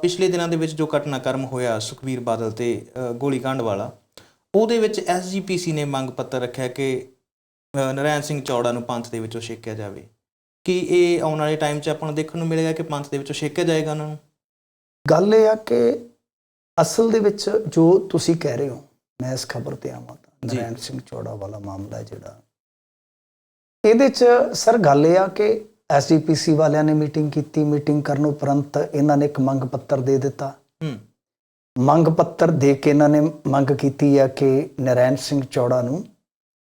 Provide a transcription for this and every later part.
ਪਿਛਲੇ ਦਿਨਾਂ ਦੇ ਵਿੱਚ ਜੋ ਘਟਨਾਕ੍ਰਮ ਹੋਇਆ ਸੁਖਵੀਰ ਬਾਦਲ ਤੇ ਗੋਲੀकांड ਵਾਲਾ ਉਹਦੇ ਵਿੱਚ ਐਸਜੀਪੀਸੀ ਨੇ ਮੰਗ ਪੱਤਰ ਰੱਖਿਆ ਕਿ ਨਰੈਣ ਸਿੰਘ ਚੌੜਾ ਨੂੰ ਪੰਥ ਦੇ ਵਿੱਚੋਂ ਛੇਕਿਆ ਜਾਵੇ। ਕੀ ਇਹ ਆਉਣ ਵਾਲੇ ਟਾਈਮ 'ਚ ਆਪਾਂ ਨੂੰ ਦੇਖਣ ਨੂੰ ਮਿਲੇਗਾ ਕਿ ਪੰਥ ਦੇ ਵਿੱਚੋਂ ਛੇਕਿਆ ਜਾਏਗਾ ਉਹਨਾਂ ਨੂੰ? ਗੱਲ ਇਹ ਆ ਕਿ ਅਸਲ ਦੇ ਵਿੱਚ ਜੋ ਤੁਸੀਂ ਕਹਿ ਰਹੇ ਹੋ ਮੈਂ ਇਸ ਖਬਰ ਤੇ ਆਵਾਂ ਤਾਂ। ਨਰੈਣ ਸਿੰਘ ਚੌੜਾ ਵਾਲਾ ਮਾਮਲਾ ਜਿਹੜਾ। ਇਹਦੇ ਚ ਸਰ ਗੱਲ ਇਹ ਆ ਕਿ ਐਸਜੀਪੀਸੀ ਵਾਲਿਆਂ ਨੇ ਮੀਟਿੰਗ ਕੀਤੀ ਮੀਟਿੰਗ ਕਰਨ ਉਪਰੰਤ ਇਹਨਾਂ ਨੇ ਇੱਕ ਮੰਗ ਪੱਤਰ ਦੇ ਦਿੱਤਾ। ਹੂੰ। ਮੰਗ ਪੱਤਰ ਦੇ ਕੇ ਇਹਨਾਂ ਨੇ ਮੰਗ ਕੀਤੀ ਹੈ ਕਿ ਨਰੈਣ ਸਿੰਘ ਚੌੜਾ ਨੂੰ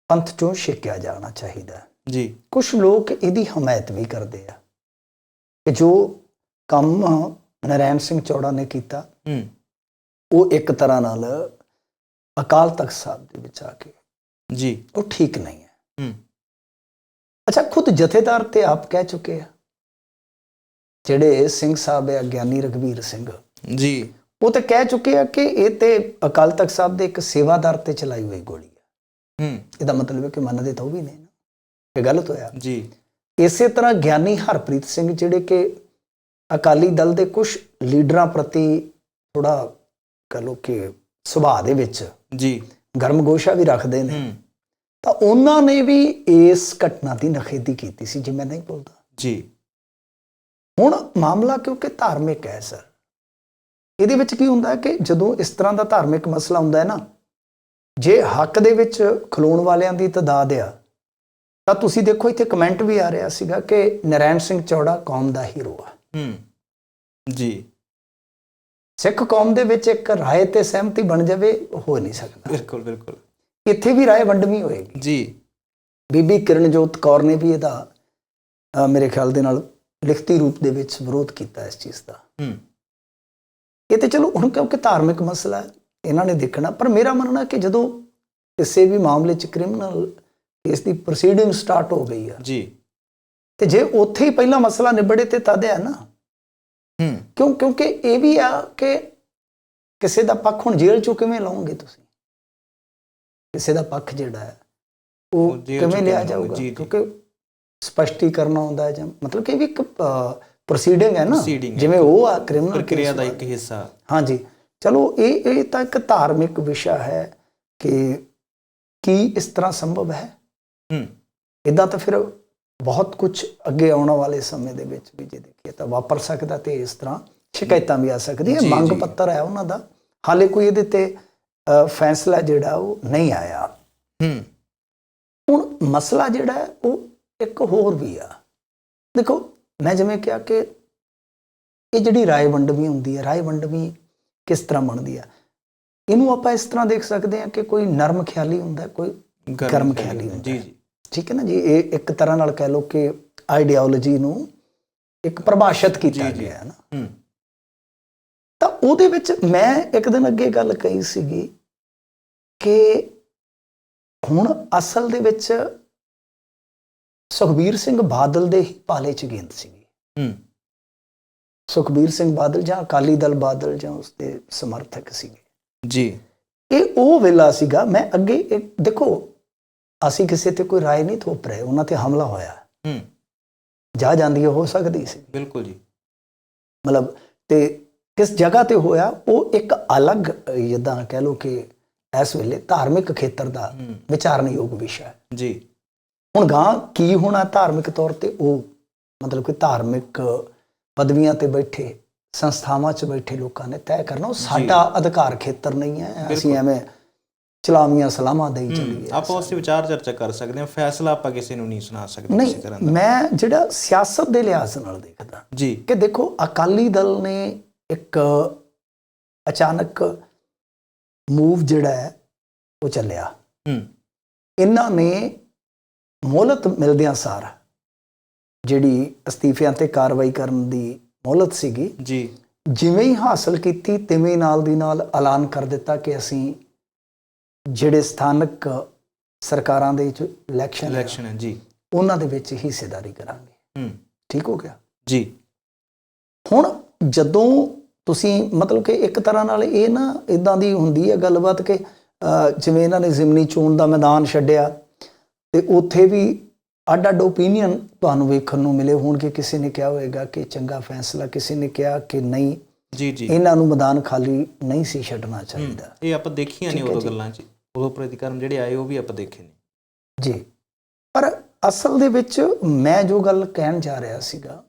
ਪੰਥ ਚੋਂ ਛੇਕਿਆ ਜਾਣਾ ਚਾਹੀਦਾ ਜੀ। ਕੁਝ ਲੋਕ ਇਹਦੀ ਹਮਾਇਤ ਵੀ ਕਰਦੇ ਆ ਕਿ ਜੋ ਕੰਮ ਨਰੈਣ ਸਿੰਘ ਚੌੜਾ ਨੇ ਕੀਤਾ ਹੂੰ। ਉਹ ਇੱਕ ਤਰ੍ਹਾਂ ਨਾਲ ਅਕਾਲ ਤਖਤ ਸਾਹਿਬ ਦੇ ਵਿੱਚ ਆ ਕੇ ਜੀ। ਉਹ ਠੀਕ ਨਹੀਂ ਹੈ। ਹੂੰ। ਅੱਛਾ ਖੁਦ ਜਥੇਦਾਰ ਤੇ ਆਪ ਕਹਿ ਚੁੱਕੇ ਆ। ਜਿਹੜੇ ਸਿੰਘ ਸਾਹਿਬ ਹੈ ਗਿਆਨੀ ਰਗਵੀਰ ਸਿੰਘ। ਜੀ। ਉਹ ਤੇ ਕਹਿ ਚੁੱਕੇ ਆ ਕਿ ਇਹ ਤੇ ਅਕਾਲ ਤਖਤ ਸਾਹਿਬ ਦੇ ਇੱਕ ਸੇਵਾਦਾਰ ਤੇ ਚਲਾਈ ਹੋਈ ਗੋਲੀ ਹੈ ਹੂੰ। ਇਹਦਾ ਮਤਲਬ ਹੈ ਕਿ ਮੰਨਦੇ ਤਾਂ ਉਹ ਵੀ ਨਾ। ਇਹ ਗਲਤ ਹੋਇਆ। ਜੀ। ਇਸੇ ਤਰ੍ਹਾਂ ਗਿਆਨੀ ਹਰਪ੍ਰੀਤ ਸਿੰਘ ਜਿਹੜੇ ਕਿ ਅਕਾਲੀ ਦਲ ਦੇ ਕੁਝ ਲੀਡਰਾਂ ਪ੍ਰਤੀ ਥੋੜਾ ਕਹ ਲੋ ਕਿ ਸੁਭਾਅ ਦੇ ਵਿੱਚ ਜੀ। ਗਰਮਗੋਸ਼ਾ ਵੀ ਰੱਖਦੇ ਨੇ। ਹੂੰ। ਤਾਂ ਉਹਨਾਂ ਨੇ ਵੀ ਇਸ ਘਟਨਾ ਦੀ ਨਖੇਦੀ ਕੀਤੀ ਸੀ ਜੇ ਮੈਂ ਨਹੀਂ ਬੋਲਦਾ ਜੀ। ਹੁਣ ਮਾਮਲਾ ਕਿਉਂਕਿ ਧਾਰਮਿਕ ਹੈ ਸਰ। ਇਹਦੇ ਵਿੱਚ ਕੀ ਹੁੰਦਾ ਹੈ ਕਿ ਜਦੋਂ ਇਸ ਤਰ੍ਹਾਂ ਦਾ ਧਾਰਮਿਕ ਮਸਲਾ ਹੁੰਦਾ ਹੈ ਨਾ ਜੇ ਹੱਕ ਦੇ ਵਿੱਚ ਖਲੋਣ ਵਾਲਿਆਂ ਦੀ ਤਦਾਦ ਆ ਤਾਂ ਤੁਸੀਂ ਦੇਖੋ ਇੱਥੇ ਕਮੈਂਟ ਵੀ ਆ ਰਿਹਾ ਸੀਗਾ ਕਿ ਨਰੈਣ ਸਿੰਘ ਚੌੜਾ ਕੌਮ ਦਾ ਹੀਰੋ ਆ। ਹੂੰ। ਜੀ। ਸਿੱਖ ਕੌਮ ਦੇ ਵਿੱਚ ਇੱਕ ਰਾਏ ਤੇ ਸਹਿਮਤੀ ਬਣ ਜਾਵੇ ਹੋ ਨਹੀਂ ਸਕਦਾ। ਬਿਲਕੁਲ ਬਿਲਕੁਲ। ਇੱਥੇ ਵੀ ਰਾਏ ਵੰਡਵੀਂ ਹੋਏਗੀ। ਜੀ। ਬੀਬੀ ਕਿਰਨਜੋਤ ਕੌਰ ਨੇ ਵੀ ਇਹਦਾ ਮੇਰੇ ਖਿਆਲ ਦੇ ਨਾਲ ਲਿਖਤੀ ਰੂਪ ਦੇ ਵਿੱਚ ਵਿਰੋਧ ਕੀਤਾ ਇਸ ਚੀਜ਼ ਦਾ। ਹੂੰ। ਇਹ ਤੇ ਚਲੋ ਹੁਣ ਕਿਉਂਕਿ ਧਾਰਮਿਕ ਮਸਲਾ ਹੈ ਇਹਨਾਂ ਨੇ ਦੇਖਣਾ ਪਰ ਮੇਰਾ ਮੰਨਣਾ ਕਿ ਜਦੋਂ ਕਿਸੇ ਵੀ ਮਾਮਲੇ 'ਚ ਕ੍ਰਿਮੀਨਲ ਕੇਸ ਦੀ ਪ੍ਰੋਸੀਡਿੰਗ ਸਟਾਰਟ ਹੋ ਗਈ ਆ ਜੀ। ਤੇ ਜੇ ਉੱਥੇ ਹੀ ਪਹਿਲਾ ਮਸਲਾ ਨਿਬੜੇ ਤੇ ਤਦ ਹੈ ਨਾ। ਹੂੰ। ਕਿਉਂ ਕਿਉਂਕਿ ਇਹ ਵੀ ਆ ਕਿ ਕਿਸੇ ਦਾ ਪੱਖ ਹੁਣ ਜੇਲ੍ਹ 'ਚੋਂ ਕਿਵੇਂ ਲਾਉਂਗੇ ਤੁਸੀਂ? ਕਿਸੇ ਦਾ ਪੱਖ ਜਿਹੜਾ ਹੈ ਉਹ ਕਿਵੇਂ ਲਿਆ ਜਾਊਗਾ। ਕਿਉਂਕਿ ਸਪਸ਼ਟੀਕਰਨ ਹੁੰਦਾ ਹੈ ਜਾਂ ਮਤਲਬ ਕਿ ਇਹ ਵੀ ਇੱਕ ਪ੍ਰੋਸੀਡਿੰਗ ਹੈ ਨਾ? ਹੈ। ਜਿਵੇਂ ਉਹ ਆ ਕ੍ਰਿਮੀਨਲ ਪ੍ਰਕਿਰਿਆ ਦਾ ਇੱਕ ਹਿੱਸਾ। ਹਾਂਜੀ। ਚਲੋ ਇਹ ਇਹ ਤਾਂ ਇੱਕ ਧਾਰਮਿਕ ਵਿਸ਼ਾ ਹੈ ਕਿ ਕੀ ਇਸ ਤਰ੍ਹਾਂ ਸੰਭਵ ਹੈ? ਹੂੰ। ਇਦਾਂ ਤਾਂ ਫਿਰ ਬਹੁਤ ਕੁਝ ਅੱਗੇ ਆਉਣ ਵਾਲੇ ਸਮੇਂ ਦੇ ਵਿੱਚ ਵੀ ਜੇ ਦੇਖੀਏ ਤਾਂ ਵਾਪਰ ਸਕਦਾ ਤੇ ਇਸ ਤਰ੍ਹਾਂ ਸ਼ਿਕਾਇਤਾਂ ਵੀ ਆ ਸਕਦੀਆਂ। ਜੀ, ਮੰਗ। ਪੱਤਰ ਹੈ ਉਹਨਾਂ ਦਾ। ਹਾਲੇ ਕੋਈ ਇਹਦੇ ਤੇ ਫੈਸਲਾ ਜਿਹੜਾ ਉਹ ਨਹੀਂ ਆਇਆ। ਹੂੰ। ਹੁਣ ਮਸਲਾ ਜਿਹੜਾ ਉਹ ਇੱਕ ਹੋਰ ਵੀ ਆ। ਦੇਖੋ ਮੈਂ ਜਿਵੇਂ ਕਿਹਾ ਕਿ ਇਹ ਜਿਹੜੀ ਰਾਏ ਵੰਡਵੀਂ ਹੁੰਦੀ ਹੈ ਰਾਏ ਵੰਡਵੀਂ ਕਿਸ ਤਰ੍ਹਾਂ ਬਣਦੀ ਆ? ਇਹਨੂੰ ਆਪਾਂ ਇਸ ਤਰ੍ਹਾਂ ਦੇਖ ਸਕਦੇ ਹਾਂ ਕਿ ਕੋਈ ਨਰਮ ਖਿਆਲੀ ਹੁੰਦਾ ਕੋਈ ਗਰਮ ਖਿਆਲੀ ਹੁੰਦਾ। ਜੀ। ਜੀ। ਠੀਕ ਹੈ ਨਾ ਜੀ? ਇਹ ਇੱਕ ਤਰ੍ਹਾਂ ਨਾਲ ਕਹਿ ਲਓ ਕਿ ਆਈਡੀਓਲੋਜੀ ਨੂੰ ਇੱਕ ਪਰਿਭਾਸ਼ਿਤ ਕੀਤਾ। ਗਿਆ ਹੈ ਨਾ। ਹੂੰ। ਤਾਂ ਉਹਦੇ ਵਿੱਚ ਮੈਂ ਇੱਕ ਦਿਨ ਅੱਗੇ ਗੱਲ ਕਹੀ ਸੀਗੀ ਕਿ ਹੁਣ ਅਸਲ ਦੇ ਵਿੱਚ ਸੁਖਬੀਰ ਸਿੰਘ ਬਾਦਲ ਦੇ ਹੀ ਪਾਲੇ ਚ ਗੇਂਦ ਸੀਗੀ। ਹੂੰ। ਸੁਖਬੀਰ ਸਿੰਘ ਬਾਦਲ ਜਾਂ ਅਕਾਲੀ ਦਲ ਬਾਦਲ ਜਾਂ ਉਸਦੇ ਸਮਰਥਕ ਸੀਗੇ। ਜੀ। ਇਹ ਉਹ ਵੇਲਾ ਸੀਗਾ ਮੈਂ ਅੱਗੇ ਇੱਕ ਦੇਖੋ ਅਸੀਂ ਕਿਸੇ ਤੇ ਕੋਈ ਰਾਏ ਨਹੀਂ ਥੋਪ ਰਹੇ ਉਹਨਾਂ ਤੇ ਹਮਲਾ ਹੋਇਆ। ਹੂੰ। ਜਾ ਜਾਂਦੀ ਹੋ ਸਕਦੀ ਸੀ। ਬਿਲਕੁਲ ਜੀ। ਮਤਲਬ ਤੇ ਕਿਸ ਜਗ੍ਹਾ ਤੇ ਹੋਇਆ ਉਹ ਇੱਕ ਅਲੱਗ ਜਿੱਦਾਂ ਕਹਿ ਲਓ ਕਿ ਇਸ ਵੇਲੇ ਧਾਰਮਿਕ ਖੇਤਰ ਦਾ ਵਿਚਾਰਨਯੋਗ ਵਿਸ਼ਾ ਹੈ। ਜੀ। ਹੁਣ ਗਾਂ ਕੀ ਹੋਣਾ ਧਾਰਮਿਕ ਤੌਰ ਤੇ? ਉਹ ਮਤਲਬ ਕਿ ਧਾਰਮਿਕ ਪਦਵੀਆਂ ਤੇ ਬੈਠੇ ਸੰਸਥਾਵਾਂ 'ਚ ਬੈਠੇ ਲੋਕਾਂ ਨੇ ਤੈਅ ਕਰਨਾ ਉਹ ਸਾਡਾ ਅਧਿਕਾਰ ਖੇਤਰ ਨਹੀਂ ਹੈ। ਅਸੀਂ। ਐਵੇਂ ਚਲਾਮੀਆਂ ਸਲਾਮਾਂ ਦੇਈ ਚੱਲੀਏ। ਆਪਾਂ ਉਸ ਤੇ ਵਿਚਾਰ ਚਰਚਾ ਕਰ ਸਕਦੇ ਹਾਂ। ਫੈਸਲਾ ਆਪਾਂ ਕਿਸੇ ਨੂੰ ਨਹੀਂ ਸੁਣਾ ਸਕਦੇ ਕਿਸੇ ਤਰ੍ਹਾਂ ਦਾ। ਮੈਂ ਜਿਹੜਾ ਸਿਆਸਤ ਦੇ ਲਿਹਾਜ਼ ਨਾਲ ਦੇਖਦਾ ਜੀ। ਕਿ ਦੇਖੋ ਅਕਾਲੀ ਦਲ ਨੇ ਇੱਕ ਅਚਾਨਕ ਮੂਵ ਜਿਹੜਾ ਹੈ ਉਹ ਚੱਲਿਆ। ਹੂੰ। ਇਹਨਾਂ ਨੇ ਮੋਹਲਤ ਮਿਲਦਿਆਂ ਸਾਰ ਜਿਹੜੀ ਅਸਤੀਫਿਆਂ ਤੇ ਕਾਰਵਾਈ ਕਰਨ ਦੀ ਮੋਹਲਤ ਸੀਗੀ ਜੀ। ਜਿਵੇਂ ਹੀ ਹਾਸਲ ਕੀਤੀ ਤਿਵੇਂ ਨਾਲ ਦੀ ਨਾਲ ਐਲਾਨ ਕਰ ਦਿੱਤਾ ਕਿ ਅਸੀਂ ਜਿਹੜੇ ਸਥਾਨਕ ਸਰਕਾਰਾਂ ਦੇ ਵਿੱਚ ਇਲੈਕਸ਼ਨ ਇਲੈਕਸ਼ਨ ਹੈ ਜੀ। ਉਹਨਾਂ ਦੇ ਵਿੱਚ ਹਿੱਸੇਦਾਰੀ ਕਰਾਂਗੇ। ਹੂੰ। ਠੀਕ ਹੋ ਗਿਆ? ਜੀ। ਹੁਣ ਜਦੋਂ ਤੁਸੀਂ ਮਤਲਬ ਕਿ ਇੱਕ ਤਰ੍ਹਾਂ ਨਾਲ ਇਹ ਨਾ ਇਦਾਂ ਦੀ ਹੁੰਦੀ ਹੈ ਗੱਲਬਾਤ ਕਿ ਜਿਵੇਂ ਇਹਨਾਂ ਨੇ ਜ਼ਿਮਨੀ ਚੋਣ ਦਾ ਮੈਦਾਨ ਛੱਡਿਆ ਤੇ ਉੱਥੇ ਵੀ ਅੱਡ ਅੱਡ ਓਪੀਨੀਅਨ ਤੁਹਾਨੂੰ ਵੇਖਣ ਨੂੰ ਮਿਲੇ ਹੋਣਗੇ। ਕਿਸੇ ਨੇ ਕਿਹਾ ਹੋਵੇਗਾ ਕਿ ਚੰਗਾ ਫੈਸਲਾ ਕਿਸੇ ਨੇ ਕਿਹਾ ਕਿ ਨਹੀਂ। ਜੀ ਜੀ। ਇਹਨਾਂ ਨੂੰ ਮੈਦਾਨ ਖਾਲੀ ਨਹੀਂ ਸੀ ਛੱਡਣਾ ਚਾਹੀਦਾ। ਇਹ ਆਪਾਂ ਦੇਖੀਆਂ ਹੈ ਉਦੋਂ ਜੀ। ਗੱਲਾਂ 'ਚ। ਉਦੋਂ ਪ੍ਰਤੀਕਰਮ ਜਿਹੜੇ ਆਏ ਉਹ ਵੀ ਆਪਾਂ ਦੇਖੇ ਨੇ ਜੀ। ਪਰ ਅਸਲ ਦੇ ਵਿੱਚ ਮੈਂ ਜੋ ਗੱਲ ਕਹਿਣ ਜਾ ਰਿਹਾ ਸੀਗਾ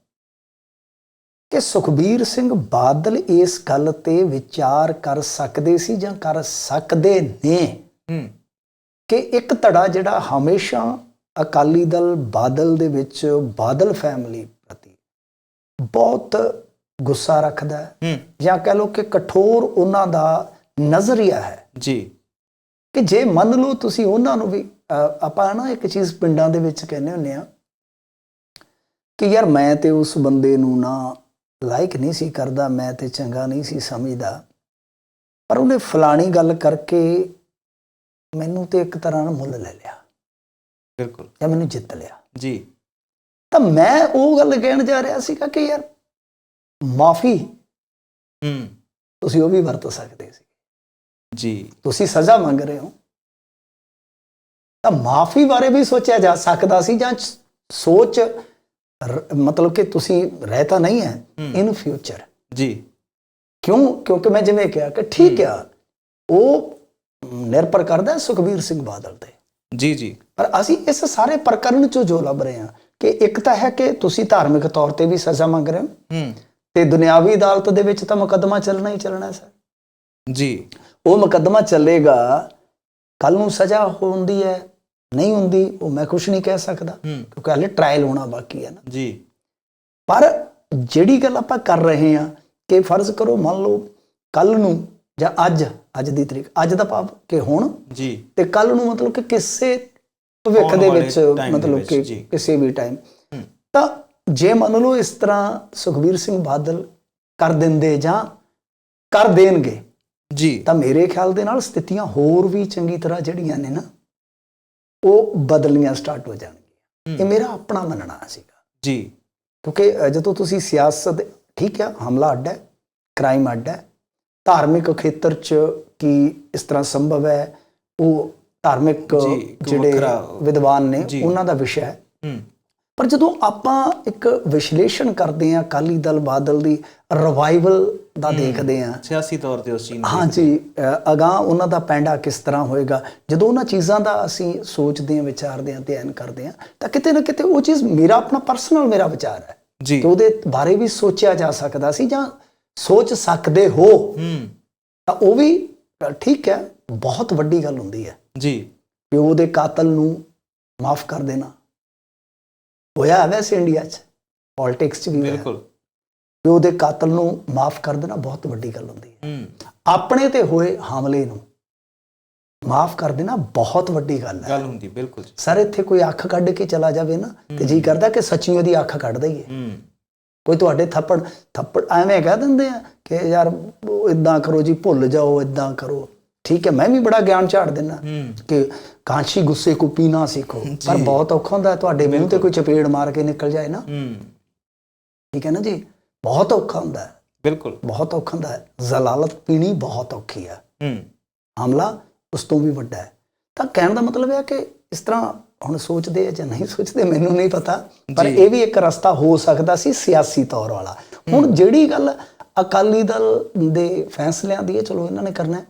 ਕਿ ਸੁਖਬੀਰ ਸਿੰਘ ਬਾਦਲ ਇਸ ਗੱਲ ਤੇ ਵਿਚਾਰ ਕਰ ਸਕਦੇ ਸੀ ਜਾਂ ਕਰ ਸਕਦੇ ਨੇ? ਕਿ ਇੱਕ ਧੜਾ ਜਿਹੜਾ ਹਮੇਸ਼ਾ ਅਕਾਲੀ ਦਲ ਬਾਦਲ ਦੇ ਵਿੱਚ ਬਾਦਲ ਫੈਮਿਲੀ ਪ੍ਰਤੀ ਬਹੁਤ ਗੁੱਸਾ ਰੱਖਦਾ ਹੈ। ਜਾਂ ਕਹਿ ਲਓ ਕਿ ਕਠੋਰ ਉਹਨਾਂ ਦਾ ਨਜ਼ਰੀਆ ਹੈ। ਜੀ। ਕਿ ਜੇ ਮੰਨ ਲਓ ਤੁਸੀਂ ਉਹਨਾਂ ਨੂੰ ਵੀ ਆਪਾਂ ਨਾ ਇੱਕ ਚੀਜ਼ ਪਿੰਡਾਂ ਦੇ ਵਿੱਚ ਕਹਿੰਦੇ ਹੁੰਦੇ ਆ ਕਿ ਯਾਰ ਮੈਂ ਤੇ ਉਸ ਬੰਦੇ ਨੂੰ ਨਾ ਲਾਈਕ ਨਹੀਂ ਸੀ ਕਰਦਾ ਮੈਂ ਤੇ ਚੰਗਾ ਨਹੀਂ ਸੀ ਸਮਝਦਾ। ਪਰ ਉਹਨੇ ਫਲਾਣੀ ਗੱਲ ਕਰਕੇ ਮੈਨੂੰ ਤੇ ਇੱਕ ਤਰ੍ਹਾਂ ਨਾਲ ਮੁੱਲ ਲੈ ਲਿਆ। ਬਿਲਕੁਲ। ਜਾਂ ਮੈਨੂੰ ਜਿੱਤ ਲਿਆ। ਜੀ। ਤਾਂ ਮੈਂ ਉਹ ਗੱਲ ਕਹਿਣ ਜਾ ਰਿਹਾ ਸੀਗਾ ਕਿ ਯਾਰ ਮਾਫੀ ਹੂੰ। ਤੁਸੀਂ ਉਹ ਵੀ ਵਰਤ ਸਕਦੇ ਸੀ। ਜੀ। ਤੁਸੀਂ ਸਜ਼ਾ ਮੰਗ ਰਹੇ ਹੋ। ਤਾਂ ਮਾਫੀ ਬਾਰੇ ਵੀ ਸੋਚਿਆ ਜਾ ਸਕਦਾ ਸੀ ਜਾਂ ਸੋਚ ਮਤਲਬ ਕਿ ਤੁਸੀਂ ਰਹਿ ਤਾਂ ਨਹੀਂ ਹੈ। ਇਨ ਫਿਊਚਰ ਜੀ। ਕਿਉਂ? ਕਿਉਂਕਿ ਮੈਂ ਜਿਵੇਂ ਕਿਹਾ ਕਿ ਠੀਕ ਆ ਉਹ ਨਿਰਭਰ ਕਰਦਾ ਹੈ ਸੁਖਬੀਰ ਸਿੰਘ ਬਾਦਲ ਤੇ। ਜੀ ਜੀ। ਪਰ ਅਸੀਂ ਇਸ ਸਾਰੇ ਪ੍ਰਕਰਨ ਚੋਂ ਜੋ ਲੱਭ ਰਹੇ ਹਾਂ ਕਿ ਇੱਕ ਤਾਂ ਹੈ ਕਿ ਤੁਸੀਂ ਧਾਰਮਿਕ ਤੌਰ ਤੇ ਵੀ ਸਜ਼ਾ ਮੰਗ ਰਹੇ ਹੋ ਹੂੰ। ਤੇ ਦੁਨਿਆਵੀ ਅਦਾਲਤ ਦੇ ਵਿੱਚ ਤਾਂ ਮੁਕੱਦਮਾ ਚੱਲਣਾ ਹੀ ਚੱਲਣਾ ਹੈ ਸਰ। ਜੀ। ਉਹ ਮੁਕੱਦਮਾ ਚੱਲੇਗਾ ਕੱਲ ਨੂੰ ਸਜ਼ਾ ਹੁੰਦੀ ਹੈ ਨਹੀਂ ਹੁੰਦੀ ਉਹ ਮੈਂ ਕੁਝ ਨਹੀਂ ਕਹਿ ਸਕਦਾ ਕਿਉਂਕਿ ਹਾਲੇ ਟ੍ਰਾਇਲ ਹੋਣਾ ਬਾਕੀ ਹੈ ਨਾ। ਜੀ। ਪਰ ਜਿਹੜੀ ਗੱਲ ਆਪਾਂ ਕਰ ਰਹੇ ਹਾਂ ਕਿ ਫਰਜ਼ ਕਰੋ ਮੰਨ ਲਓ ਕੱਲ ਨੂੰ ਜਾਂ ਅੱਜ ਅੱਜ ਦੀ ਤਰੀਕ ਅੱਜ ਦਾ ਭਾਵ ਕਿ ਹੁਣ? ਜੀ। ਤੇ ਕੱਲ ਨੂੰ ਮਤਲਬ ਕਿ ਕਿਸੇ ਭਵਿੱਖ ਦੇ ਵਿੱਚ ਮਤਲਬ ਕਿ। ਕਿਸੇ ਵੀ ਟਾਈਮ। ਤਾਂ ਜੇ ਮੰਨ ਲਓ ਇਸ ਤਰ੍ਹਾਂ ਸੁਖਬੀਰ ਸਿੰਘ ਬਾਦਲ ਕਰ ਦਿੰਦੇ ਜਾਂ ਕਰ ਦੇਣਗੇ ਜੀ। ਤਾਂ ਮੇਰੇ ਖਿਆਲ ਦੇ ਨਾਲ ਸਥਿਤੀਆਂ ਹੋਰ ਵੀ ਚੰਗੀ ਤਰ੍ਹਾਂ ਜਿਹੜੀਆਂ ਨੇ ਨਾ ਉਹ ਬਦਲਣੀਆਂ ਸਟਾਰਟ ਹੋ ਜਾਣਗੀਆਂ। ਇਹ ਮੇਰਾ ਆਪਣਾ ਮੰਨਣਾ ਸੀਗਾ। ਜੀ। ਕਿਉਂਕਿ ਜਦੋਂ ਤੁਸੀਂ ਸਿਆਸਤ ਠੀਕ ਹੈ ਹਮਲਾ ਅੱਡ ਹੈ ਕ੍ਰਾਈਮ ਅੱਡ ਹੈ ਧਾਰਮਿਕ ਖੇਤਰ 'ਚ ਕੀ ਇਸ ਤਰ੍ਹਾਂ ਸੰਭਵ ਹੈ ਉਹ ਧਾਰਮਿਕ ਜਿਹੜੇ ਵਿਦਵਾਨ ਨੇ। ਉਹਨਾਂ ਦਾ ਵਿਸ਼ਾ ਹੂੰ। ਪਰ ਜਦੋਂ ਆਪਾਂ ਇੱਕ ਵਿਸ਼ਲੇਸ਼ਣ ਕਰਦੇ ਹਾਂ ਅਕਾਲੀ ਦਲ ਬਾਦਲ ਦੀ ਰਿਵਾਈਵਲ ਦਾ ਦੇਖਦੇ ਹਾਂ। ਸਿਆਸੀ ਤੌਰ ਤੇ ਉਸ ਚੀਜ਼ ਨੂੰ ਹਾਂਜੀ ਅ, ਅਗਾਂਹ ਉਹਨਾਂ ਦਾ ਪੈਂਡਾ ਕਿਸ ਤਰ੍ਹਾਂ ਹੋਏਗਾ? ਜਦੋਂ ਉਹਨਾਂ ਚੀਜ਼ਾਂ ਦਾ ਅਸੀਂ ਸੋਚਦੇ ਹਾਂ ਵਿਚਾਰਦੇ ਹਾਂ ਅਧਿਐਨ ਕਰਦੇ ਹਾਂ ਤਾਂ ਕਿਤੇ ਨਾ ਕਿਤੇ ਉਹ ਚੀਜ਼ ਮੇਰਾ ਆਪਣਾ ਪਰਸਨਲ ਮੇਰਾ ਵਿਚਾਰ ਹੈ। ਜੀ। ਕਿ ਉਹਦੇ ਬਾਰੇ ਵੀ ਸੋਚਿਆ ਜਾ ਸਕਦਾ ਸੀ ਜਾਂ ਸੋਚ ਸਕਦੇ ਹੋ। ਹੂੰ। ਤਾਂ ਉਹ ਵੀ ਠੀਕ ਹੈ ਬਹੁਤ ਵੱਡੀ ਗੱਲ ਹੁੰਦੀ ਹੈ। ਜੀ। ਪਿਓ ਦੇ ਕਾਤਲ ਨੂੰ ਮਾਫ ਕਰ ਦੇਣਾ। ਹੋਇਆ ਹੈ ਵੈਸੇ ਇੰਡੀਆ 'ਚ ਪੋਲਿਟਿਕਸ 'ਚ ਵੀ ਬਿਲਕੁਲ। ਪਿਓ ਦੇ ਕਾਤਲ ਨੂੰ ਮਾਫ ਕਰ ਦੇਣਾ ਬਹੁਤ ਵੱਡੀ ਗੱਲ ਹੁੰਦੀ ਹੈ। ਆਪਣੇ ਤੇ ਹੋਏ ਹਮਲੇ ਨੂੰ ਮਾਫ ਕਰ ਦੇਣਾ ਬਹੁਤ ਵੱਡੀ ਗੱਲ ਹੈ। ਗੱਲ ਹੁੰਦੀ ਬਿਲਕੁਲ। ਸਰ ਇੱਥੇ ਕੋਈ ਅੱਖ ਕੱਢ ਕੇ ਚਲਾ ਜਾਵੇ ਨਾ ਤੇ ਜੀ ਕਰਦਾ ਕਿ ਸੱਚੀ ਉਹਦੀ ਅੱਖ ਕੱਢ ਦਈਏ। ਕੋਈ ਤੁਹਾਡੇ ਥੱਪੜ ਥੱਪੜ ਐਵੇਂ ਕਹਿ ਦਿੰਦੇ ਆ ਕਿ ਯਾਰ ਇਦਾਂ ਕਰੋ ਜੀ ਭੁੱਲ ਜਾਓ ਇਦਾਂ ਕਰੋ। ਠੀਕ ਹੈ ਮੈਂ ਵੀ ਬੜਾ ਗਿਆਨ ਝਾੜ ਹੂੰ। ਕਿ ਕਾਂਸ਼ੀ ਗੁੱਸੇ ਕੋ ਪੀਣਾ ਸਿੱਖੋ। ਪਰ। ਬਹੁਤ ਔਖਾ ਹੁੰਦਾ ਤੁਹਾਡੇ ਮੂੰਹ ਤੇ ਕੋਈ ਚਪੇੜ ਮਾਰ ਕੇ ਨਿਕਲ ਜਾਏ ਨਾ। ਠੀਕ ਹੈ ਨਾ ਜੀ? ਬਹੁਤ ਔਖਾ ਹੁੰਦਾ। ਬਿਲਕੁਲ। ਬਹੁਤ ਔਖਾ ਹੁੰਦਾ। ਜ਼ਲਾਲਤ ਪੀਣੀ ਬਹੁਤ ਔਖੀ ਹੈ। ਹਮਲਾ ਉਸ ਤੋਂ ਵੀ ਵੱਡਾ ਹੈ। ਤਾਂ ਕਹਿਣ ਦਾ ਮਤਲਬ ਹੈ ਕਿ ਇਸ ਤਰ੍ਹਾਂ ਹੁਣ ਸੋਚਦੇ ਆ ਜਾਂ ਨਹੀਂ ਸੋਚਦੇ ਮੈਨੂੰ ਨਹੀਂ ਪਤਾ। ਪਰ। ਇਹ ਵੀ ਇੱਕ ਰਸਤਾ ਹੋ ਸਕਦਾ ਸੀ ਸਿਆਸੀ ਤੌਰ ਵਾਲਾ। ਹੁਣ ਜਿਹੜੀ ਗੱਲ ਅਕਾਲੀ ਦਲ ਦੇ ਫੈਸਲਿਆਂ ਦੀ ਹੈ ਚਲੋ ਇਹਨਾਂ ਨੇ ਕਰਨਾ ਹੈ।